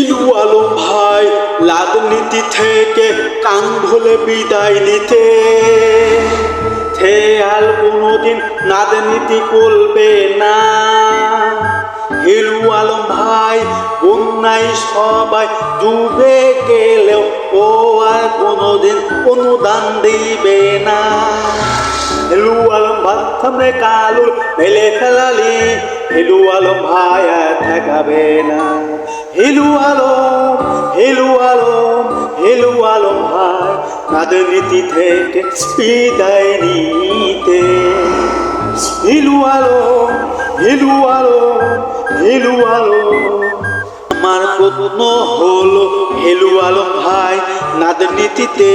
ইলু আলম ভাই রাজনীতি থেকে কান ধরে বিদায় নিতে। থেয়াল কোনোদিন রাজনীতি করবে না। হিলু আলম ভাই বন্যায় সবাই ডুবে গেলেও ও আর কোনোদিন অনুদান দিবে না। হিলু আলম ভাই সামনে কালুর মেলে ফেলালি হিলু আলম ভাই আর না। হিলু আলম হিলু আলম হিলু আলম ভাই, রাজনীতি থেকে বিদায় নিতে। হিলু আলম হিলু আলম হিলু আলম। আমার প্রশ্ন হলো, হেলু আলম ভাই, রাজনীতিতে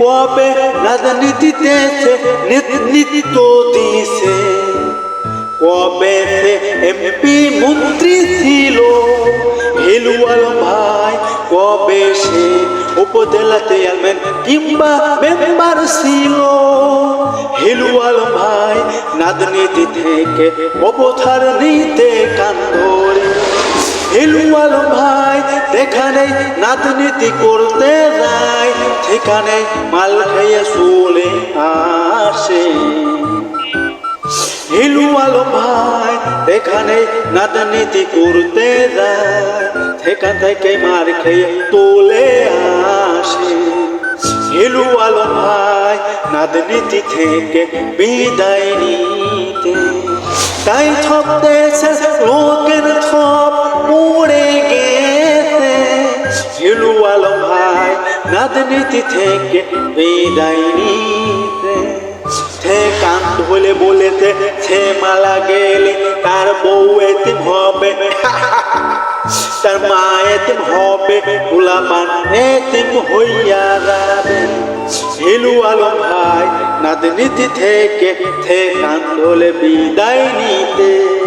কবে, রাজনীতিতে নেতৃত্ব দিছে? কবে এমপি মন্ত্রী ছিল। হেলু আলম ভাই, কবে সে উপজেলা চেয়ারম্যান কিংবা মেম্বার ছিল? হেলু আলম ভাই রাজনীতি থেকে অবতার নিতে কান ধরে হেলু আলম ভাই, যেখানে রাজনীতি করতে যায়, সেখানে মাল খেয়ে চলে আসে। হিলু আলম ভাই এখানে রাজনীতি করতে যায়। সেখান থেকে মার খেয়ে তোলে আসে। হিলু আলম ভাই রাজনীতি থেকে বিদায় নিতে। তাই সব দেশে লোকের সব পড়ে গেছে। হিলু আলম ভাই রাজনীতি থেকে বিদায় নিতে। হলে বলেছে, সে মালা গেলে তার বউ এতে হবে। তার মা এতে হবে গোলাপান এতিম হইয়া যাবে। হিলু আলম ভাই নাদনীতি থেকে থে কান্দলে বিদায় নিতে।